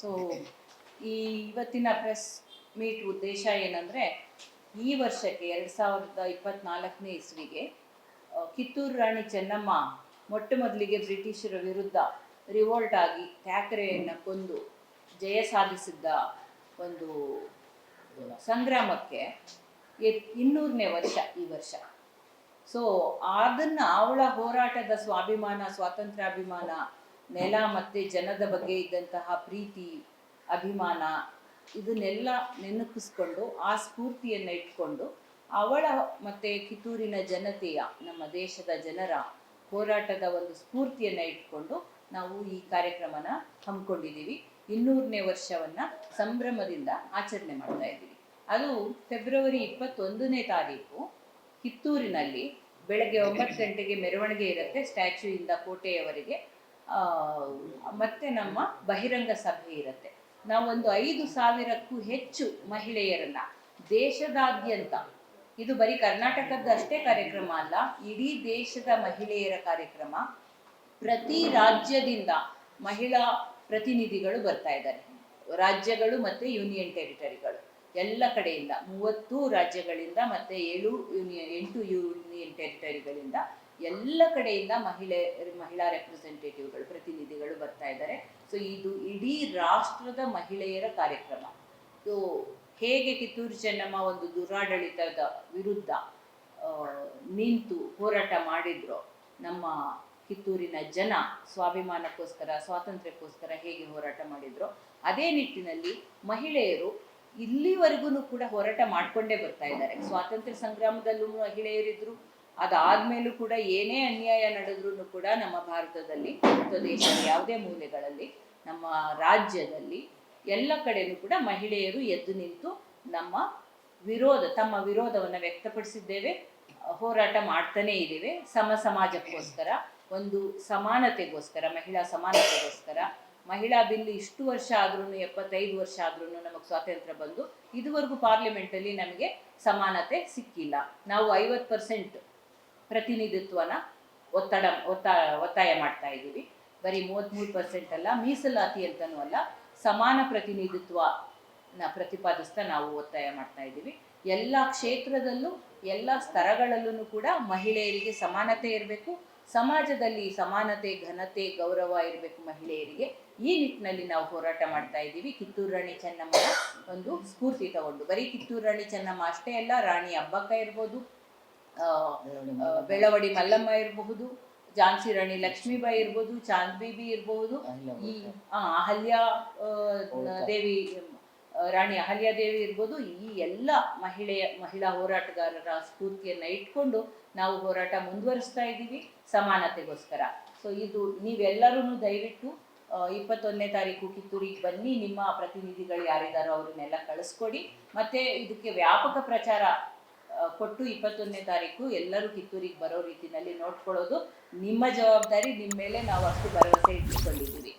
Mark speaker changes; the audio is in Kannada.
Speaker 1: ಸೊ ಈ ಇವತ್ತಿನ ಪ್ರೆಸ್ ಮೀಟ್ ಉದ್ದೇಶ ಏನಂದರೆ, ಈ ವರ್ಷಕ್ಕೆ ಎರಡು ಸಾವಿರದ ಇಪ್ಪತ್ನಾಲ್ಕನೇ ಇಸ್ವಿಗೆ ಕಿತ್ತೂರು ರಾಣಿ ಚೆನ್ನಮ್ಮ ಮೊಟ್ಟ ಮೊದಲಿಗೆ ಬ್ರಿಟಿಷರ ವಿರುದ್ಧ ರಿವೋಲ್ಟ್ ಆಗಿ ಥ್ಯಾಕರೆಯನ್ನು ಕೊಂದು ಜಯ ಸಾಧಿಸಿದ್ದ ಒಂದು ಸಂಗ್ರಾಮಕ್ಕೆ ಇನ್ನೂರನೇ ವರ್ಷ ಈ ವರ್ಷ. ಸೊ ಅದನ್ನು ಅವಳ ಹೋರಾಟದ ಸ್ವಾಭಿಮಾನ, ಸ್ವಾತಂತ್ರ್ಯಾಭಿಮಾನ ನೆಲ ಮತ್ತೆ ಜನದ ಬಗ್ಗೆ ಇದ್ದಂತಹ ಪ್ರೀತಿ, ಅಭಿಮಾನ ಇದನ್ನೆಲ್ಲ ನೆನಪಿಸ್ಕೊಂಡು ಆ ಸ್ಫೂರ್ತಿಯನ್ನು ಇಟ್ಕೊಂಡು ಅವಳ ಮತ್ತೆ ಕಿತ್ತೂರಿನ ಜನತೆಯ, ನಮ್ಮ ದೇಶದ ಜನರ ಹೋರಾಟದ ಒಂದು ಸ್ಫೂರ್ತಿಯನ್ನು ಇಟ್ಕೊಂಡು ನಾವು ಈ ಕಾರ್ಯಕ್ರಮನ ಹಮ್ಮಿಕೊಂಡಿದ್ದೀವಿ. ಇನ್ನೂರನೇ ವರ್ಷವನ್ನ ಸಂಭ್ರಮದಿಂದ ಆಚರಣೆ ಮಾಡ್ತಾ ಇದ್ದೀವಿ. ಅದು ಫೆಬ್ರವರಿ ಇಪ್ಪತ್ತೊಂದನೇ ತಾರೀಕು ಕಿತ್ತೂರಿನಲ್ಲಿ ಬೆಳಗ್ಗೆ ಒಂಬತ್ತು ಗಂಟೆಗೆ ಮೆರವಣಿಗೆ ಇರುತ್ತೆ. ಸ್ಟ್ಯಾಚ್ಯೂಯಿಂದ ಕೋಟೆಯವರೆಗೆ ಮತ್ತೆ ನಮ್ಮ ಬಹಿರಂಗ ಸಭೆ ಇರುತ್ತೆ. ನಾವೊಂದು ಐದು ಸಾವಿರಕ್ಕೂ ಹೆಚ್ಚು ಮಹಿಳೆಯರನ್ನ ದೇಶದಾದ್ಯಂತ, ಇದು ಬರೀ ಕರ್ನಾಟಕದ ಅಷ್ಟೇ ಕಾರ್ಯಕ್ರಮ ಅಲ್ಲ, ಇಡೀ ದೇಶದ ಮಹಿಳೆಯರ ಕಾರ್ಯಕ್ರಮ, ಪ್ರತಿ ರಾಜ್ಯದಿಂದ ಮಹಿಳಾ ಪ್ರತಿನಿಧಿಗಳು ಬರ್ತಾ ಇದ್ದಾರೆ. ರಾಜ್ಯಗಳು ಮತ್ತೆ ಯೂನಿಯನ್ ಟೆರಿಟರಿಗಳು, ಎಲ್ಲ ಕಡೆಯಿಂದ, ಮೂವತ್ತು ರಾಜ್ಯಗಳಿಂದ ಮತ್ತೆ ಏಳು ಯೂನಿಯನ್, ಎಂಟು ಯೂನಿಯನ್ ಟೆರಿಟರಿಗಳಿಂದ ಎಲ್ಲ ಕಡೆಯಿಂದ ಮಹಿಳೆ, ಮಹಿಳಾ ರೆಪ್ರೆಸೆಂಟೇಟಿವ್ಗಳು ಪ್ರತಿನಿಧಿಗಳು ಬರ್ತಾ ಇದ್ದಾರೆ. ಸೊ ಇದು ಇಡೀ ರಾಷ್ಟ್ರದ ಮಹಿಳೆಯರ ಕಾರ್ಯಕ್ರಮ. ಸೊ ಹೇಗೆ ಕಿತ್ತೂರು ಚೆನ್ನಮ್ಮ ಒಂದು ದುರಾಡಳಿತದ ವಿರುದ್ಧ ನಿಂತು ಹೋರಾಟ ಮಾಡಿದ್ರು, ನಮ್ಮ ಕಿತ್ತೂರಿನ ಜನ ಸ್ವಾಭಿಮಾನಕ್ಕೋಸ್ಕರ, ಸ್ವಾತಂತ್ರ್ಯಕ್ಕೋಸ್ಕರ ಹೇಗೆ ಹೋರಾಟ ಮಾಡಿದ್ರು, ಅದೇ ನಿಟ್ಟಿನಲ್ಲಿ ಮಹಿಳೆಯರು ಇಲ್ಲಿವರೆಗೂ ಕೂಡ ಹೋರಾಟ ಮಾಡ್ಕೊಂಡೇ ಬರ್ತಾ ಇದ್ದಾರೆ. ಸ್ವಾತಂತ್ರ್ಯ ಸಂಗ್ರಾಮದಲ್ಲೂ ಮಹಿಳೆಯರಿದ್ರು ಅದಾದ್ಮೇಲೂ ಕೂಡ ಏನೇ ಅನ್ಯಾಯ ನಡೆದ್ರೂ ಕೂಡ ನಮ್ಮ ಭಾರತದಲ್ಲಿ ದೇಶದ ಯಾವುದೇ ಮೂಲೆಗಳಲ್ಲಿ, ನಮ್ಮ ರಾಜ್ಯದಲ್ಲಿ ಎಲ್ಲ ಕಡೆನೂ ಕೂಡ ಮಹಿಳೆಯರು ಎದ್ದು ನಿಂತು ನಮ್ಮ ವಿರೋಧ, ತಮ್ಮ ವಿರೋಧವನ್ನು ವ್ಯಕ್ತಪಡಿಸಿದ್ದೇವೆ, ಹೋರಾಟ ಮಾಡ್ತಾನೇ ಇದ್ದೇವೆ. ಸಮ ಸಮಾಜಕ್ಕೋಸ್ಕರ, ಒಂದು ಸಮಾನತೆಗೋಸ್ಕರ, ಮಹಿಳಾ ಸಮಾನತೆಗೋಸ್ಕರ, ಮಹಿಳಾ ಬಿಲ್ ಇಷ್ಟು ವರ್ಷ ಆದ್ರೂ ಎಪ್ಪತ್ತೈದು ವರ್ಷ ಆದ್ರೂ ನಮಗೆ ಸ್ವಾತಂತ್ರ್ಯ ಬಂದು ಇದುವರೆಗೂ ಪಾರ್ಲಿಮೆಂಟಲ್ಲಿ ನಮಗೆ ಸಮಾನತೆ ಸಿಕ್ಕಿಲ್ಲ. ನಾವು ಐವತ್ತು ಪರ್ಸೆಂಟ್ ಪ್ರತಿನಿಧಿತ್ವನ ಒತ್ತಡ, ಒತ್ತ, ಒತ್ತಾಯ ಮಾಡ್ತಾ ಇದ್ದೀವಿ. ಬರೀ ಮೂವತ್ತ್ಮೂರು ಪರ್ಸೆಂಟ್ ಅಲ್ಲ, ಮೀಸಲಾತಿ ಅಂತನೂ ಅಲ್ಲ, ಸಮಾನ ಪ್ರತಿನಿಧಿತ್ವನ ಪ್ರತಿಪಾದಿಸ್ತಾ ನಾವು ಒತ್ತಾಯ ಮಾಡ್ತಾ ಇದ್ದೀವಿ. ಎಲ್ಲ ಕ್ಷೇತ್ರದಲ್ಲೂ, ಎಲ್ಲ ಸ್ತರಗಳಲ್ಲೂ ಕೂಡ ಮಹಿಳೆಯರಿಗೆ ಸಮಾನತೆ ಇರಬೇಕು. ಸಮಾಜದಲ್ಲಿ ಸಮಾನತೆ, ಘನತೆ, ಗೌರವ ಇರಬೇಕು ಮಹಿಳೆಯರಿಗೆ. ಈ ನಿಟ್ಟಿನಲ್ಲಿ ನಾವು ಹೋರಾಟ ಮಾಡ್ತಾ ಇದ್ದೀವಿ. ಕಿತ್ತೂರು ರಾಣಿ ಚೆನ್ನಮ್ಮ ಒಂದು ಸ್ಫೂರ್ತಿ ತಗೊಂಡು. ಬರೀ ಕಿತ್ತೂರು ರಾಣಿ ಚೆನ್ನಮ್ಮ ಅಷ್ಟೇ ಅಲ್ಲ, ರಾಣಿ ಅಬ್ಬಕ್ಕ ಇರ್ಬೋದು ಬೆಳವಡಿ ಮಲ್ಲಮ್ಮ ಇರಬಹುದು ಝಾನ್ಸಿ ರಾಣಿ ಲಕ್ಷ್ಮೀಬಾಯಿ ಇರ್ಬೋದು ಚಾಂದ್ ಬೀಬಿ ಇರಬಹುದು ಈ ಅಹಲ್ಯ ದೇವಿ ರಾಣಿ ಅಹಲ್ಯ ದೇವಿ ಇರ್ಬೋದು. ಈ ಎಲ್ಲ ಮಹಿಳೆಯ ಮಹಿಳಾ ಹೋರಾಟಗಾರರ ಸ್ಫೂರ್ತಿಯನ್ನ ಇಟ್ಕೊಂಡು ನಾವು ಹೋರಾಟ ಮುಂದುವರಿಸ್ತಾ ಇದ್ದೀವಿ ಸಮಾನತೆಗೋಸ್ಕರ. ಸೊ ಇದು ನೀವೆಲ್ಲರೂ ದಯವಿಟ್ಟು ಇಪ್ಪತ್ತೊಂದನೇ ತಾರೀಕು ಕಿತ್ತೂರಿಗೆ ಬನ್ನಿ. ನಿಮ್ಮ ಪ್ರತಿನಿಧಿಗಳು ಯಾರಿದ್ದಾರೋ ಅವ್ರನ್ನೆಲ್ಲ ಕಳಿಸ್ಕೊಡಿ. ಮತ್ತೆ ಇದಕ್ಕೆ ವ್ಯಾಪಕ ಪ್ರಚಾರ ಕೊಟ್ಟು ಇಪ್ಪತ್ತೊಂದನೇ ತಾರೀಕು ಎಲ್ಲರೂ ಕಿತ್ತೂರಿಗೆ ಬರೋ ರೀತಿಯಲ್ಲಿ ನೋಡ್ಕೊಳ್ಳೋದು. ನಿಮ್ಮ ಜವಾಬ್ದಾರಿ, ನಿಮ್ಮ ಮೇಲೆ ನಾವು ಅಷ್ಟು ಭರವಸೆ ಇಟ್ಟುಕೊಂಡಿದ್ದೀವಿ.